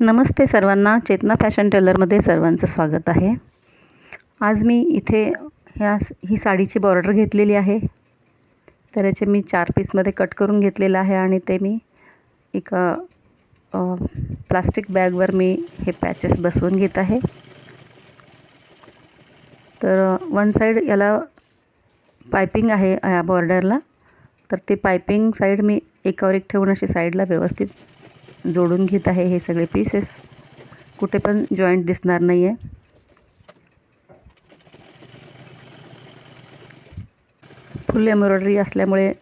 नमस्ते सर्वांना. चेतना फॅशन टेलरमध्ये सर्वांचं स्वागत आहे. आज मी इथे ह्या ही साडीची बॉर्डर घेतलेली आहे. तर याचे मी चार पीसमध्ये कट करून घेतलेलं आहे आणि ते मी एका प्लास्टिक बॅगवर मी हे पॅचेस बसवून घेत आहे. तर वन साईड याला पायपिंग आहे या बॉर्डरला. तर ते पायपिंग साईड मी एकावर एक ठेवून अशी साईडला व्यवस्थित जोडून घेत आहे हे सगळे पीसेस कुठे पण जॉईंट दिसणार नाही आहे फुल एम्ब्रॉयडरी असल्यामुळे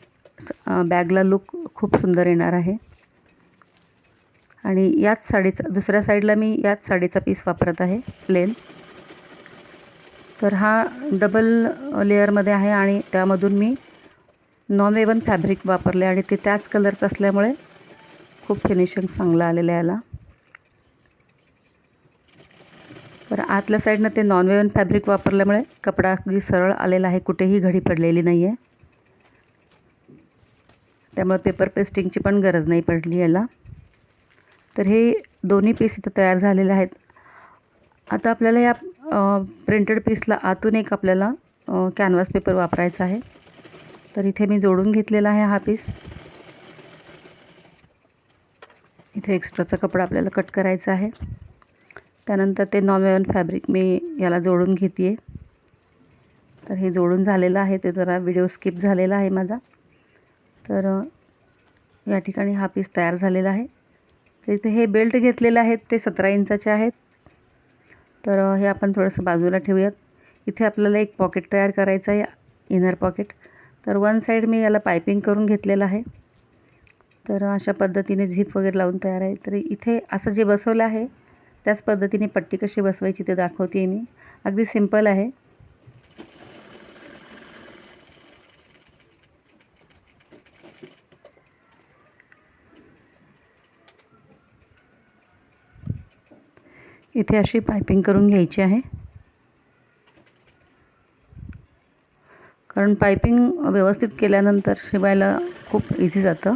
बॅगला लुक खूप सुंदर येणार आहे. आणि याच साडीचा दुसऱ्या साईडला मी याच साडीचा पीस वापरत आहे प्लेन तर हा डबल लेअरमध्ये आहे आणि त्यामधून मी नॉन वेवन फॅब्रिक वापरले आणि ते त्याच कलरचं असल्यामुळे खूप फिनिशिंग चांगलं आलेलं आहे याला. तर आतल्या साईडनं ते नॉनवेवन फॅब्रिक वापरल्यामुळे कपडा अगदी सरळ आलेला आहे. कुठेही घडी पडलेली नाही आहे त्यामुळे पेपर पेस्टिंगची पण गरज नाही पडली याला. तर हे दोन्ही पीस इथं तयार झालेले आहेत. आता आपल्याला या प्रिंटेड पीसला आतून एक आपल्याला कॅनव्हास पेपर वापरायचा आहे. तर इथे मी जोडून घेतलेला आहे हा पीस इथे एक्स्ट्राचा कपडा आपल्याला कट करायचा आहे. त्यानंतर ते नॉन वेवन फॅब्रिक मी याला जोडून घेते आहे तर हे जोडून झालेलं आहे. ते जरा व्हिडिओ स्किप झालेला आहे माझा. तर या ठिकाणी हा पीस तयार झालेला आहे. तर इथे हे बेल्ट घेतलेले आहेत. ते सतरा इंचाचे आहेत. तर हे आपण थोडंसं बाजूला ठेवूयात. इथे आपल्याला एक पॉकेट तयार करायचं आहे. Inner pocket. तर वन साईड मी याला पायपिंग करून घेतलेलं आहे. तर अशा पद्धतीने झीप वगैरे लावून तयार आहे. तर इथे असं जे बसवलं आहे त्याच पद्धतीने पट्टी कशी बसवायची ते दाखवते आहे मी. अगदी सिंपल आहे. इथे अशी पायपिंग करून घ्यायची आहे. कारण पायपिंग व्यवस्थित केल्यानंतर शिवायला खूप इझी जातं.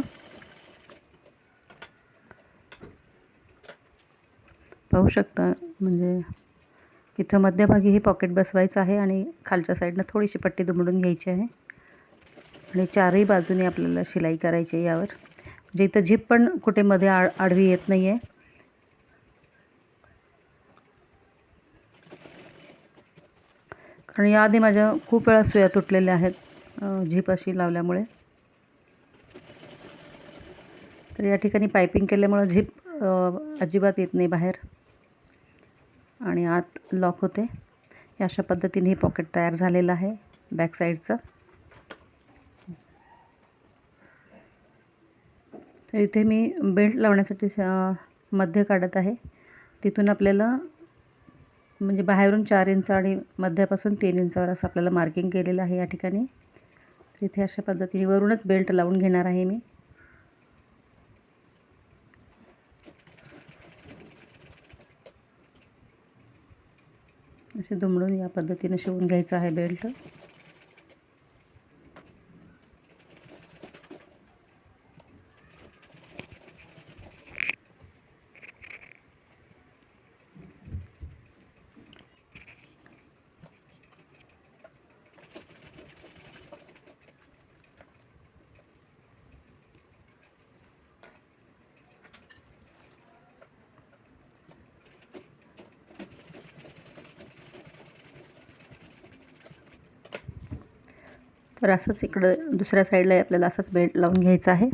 पाहू शकता. म्हणजे इथं मध्यभागी हे पॉकेट बसवायचं आहे आणि खालच्या साईडनं थोडीशी पट्टी दुमडून घ्यायची आहे. आणि चारही बाजूने आपल्याला शिलाई करायची आहे यावर. म्हणजे इथं झीप पण कुठे मध्ये आड आडवी येत नाही आहे कारण याआधी माझ्या खूप वेळा सुया तुटलेल्या आहेत झीप अशी लावल्यामुळे. तर या ठिकाणी पायपिंग केल्यामुळं झीप अजिबात येत नाही बाहेर. आणि आत लॉक होते. अशा पद्धतीने हे पॉकेट तयार झालेलं आहे बॅक साईडचं तर इथे मी बेल्ट लावण्यासाठी मध्य काढत आहे. तिथून आपल्याला म्हणजे बाहेरून चार इंच आणि मध्यापासून तीन इंचावर असं आपल्याला मार्किंग केलेलं आहे या ठिकाणी. तिथे अशा पद्धतीने वरूनच बेल्ट लावून घेणार आहे मी. असे दुमडून या पद्धतीने शिवून घ्यायचं आहे बेल्ट. तर असंच इकडं दुसऱ्या साईडला आपल्याला असंच बेल्ट लावून घ्यायचं आहे.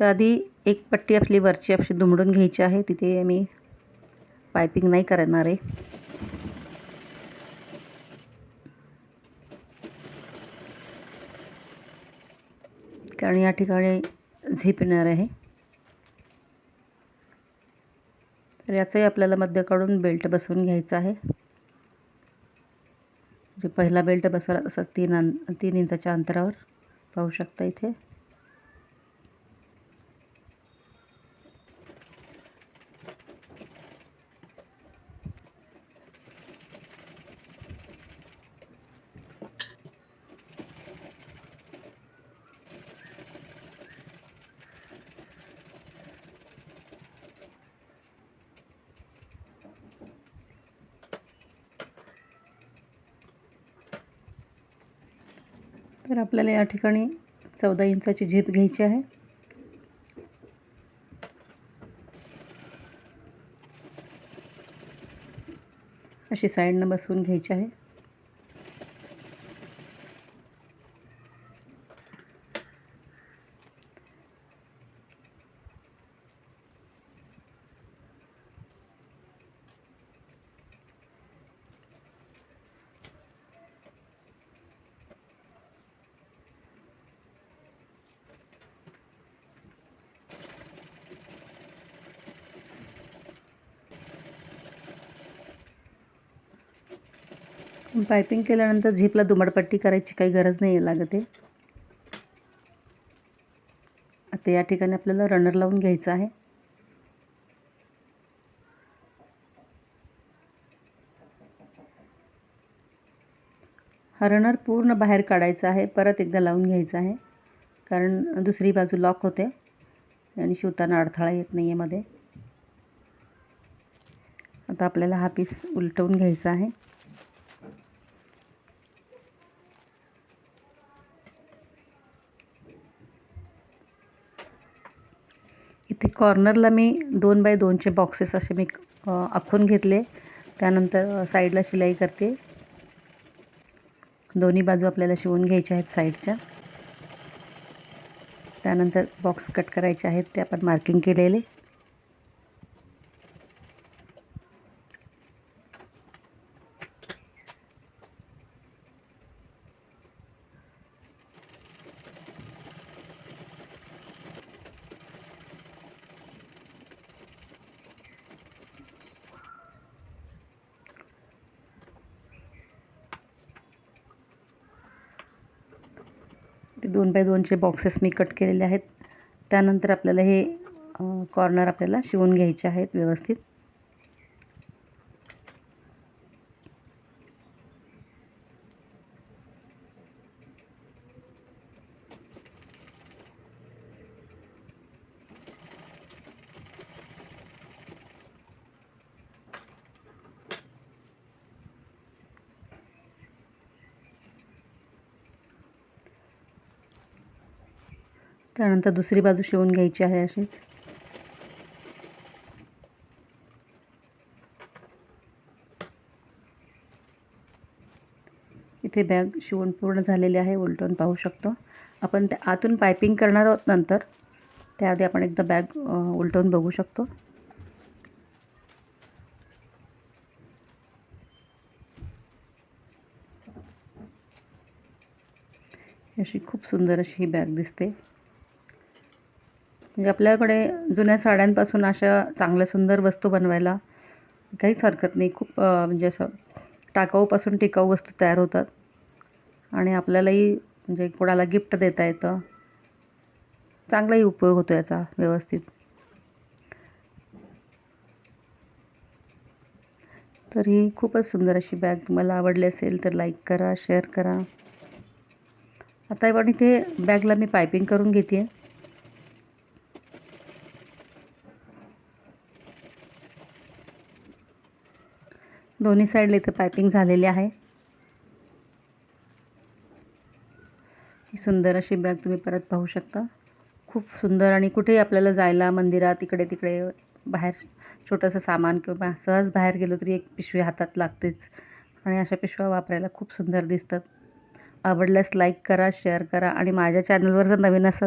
तर आधी एक पट्टी आपली वरची अशी दुमडून घ्यायची आहे. तिथे मी पायपिंग नाही करणार आहे. कारण या ठिकाणी झेप येणार आहे. तर याचंही आपल्याला मध्य काढून बेल्ट बसवून घ्यायचा आहे. जे पहिला बेल्ट बसवला तसाच तीन अं तीन इंचाच्या अंतरावर. पाहू शकता इथे. तर आपल्याला या ठिकाणी चौदा इंचाची झेप घ्यायची आहे. अशी साईडनं बसवून घ्यायची आहे. पायपिंग केल्यानंतर झीपला दुमडपट्टी करायची काही गरज नाही लागत आहे. आता या ठिकाणी आपल्याला रनर लावून घ्यायचं आहे. हा रनर पूर्ण बाहेर काढायचा आहे परत एकदा लावून घ्यायचा आहे. कारण दुसरी बाजू लॉक होते आणि शिवताना अडथळा येत नाही आहे मध्ये. आता आपल्याला हा पीस उलटवून घ्यायचा आहे. इथे कॉर्नरला मी दोन बाय दोनचे बॉक्सेस असे मी आखून घेतले. त्यानंतर साईडला शिलाई करते. दोन्ही बाजू आपल्याला शिवून घ्यायच्या आहेत साईडच्या. त्यानंतर बॉक्स कट करायचे आहेत ते आपण मार्किंग केलेले. दोन बाय दोनचे बॉक्सेस मी कट केलेले आहेत. त्यानंतर आपल्याला हे कॉर्नर आपल्याला शिवून घ्यायचे आहेत व्यवस्थित. त्यानंतर दुसरी बाजू शिवून घ्यायची आहे अशीच इथे बॅग शिवून पूर्ण झालेली आहे उलटून पाहू शकतो. आपण त्या आतून पायपिंग करणार आहोत नंतर. त्याआधी आपण एकदा बॅग उलटवून बघू शकतो. अशी खूप सुंदर अशी ही बॅग दिसते. म्हणजे आपल्याकडे जुन्या साड्यांपासून अशा चांगल्या सुंदर वस्तू बनवायला काहीच हरकत नाही. खूप म्हणजे असं टाकाऊपासून टिकाऊ वस्तू तयार होतात. आणि आपल्यालाही म्हणजे कोणाला गिफ्ट देता येतं. चांगलाही उपयोग होतो याचा व्यवस्थित. तर ही खूपच सुंदर अशी बॅग तुम्हाला आवडली असेल तर लाईक करा शेअर करा. आता पण इथे बॅगला मी पायपिंग करून घेते आहे दोन्ही साईडला इथे पायपिंग झालेली आहे. ही सुंदर अशी बॅग तुम्ही परत पाहू शकता. खूप सुंदर आणि कुठेही आपल्याला जायला मंदिरात इकडे तिकडे बाहेर छोटंसं सामान किंवा सहज बाहेर गेलो तरी एक पिशवी हातात लागतेच. आणि अशा पिशव्या वापरायला खूप सुंदर दिसतात. आवडल्यास लाईक करा शेअर करा आणि माझ्या चॅनलवर जर नवीन असाल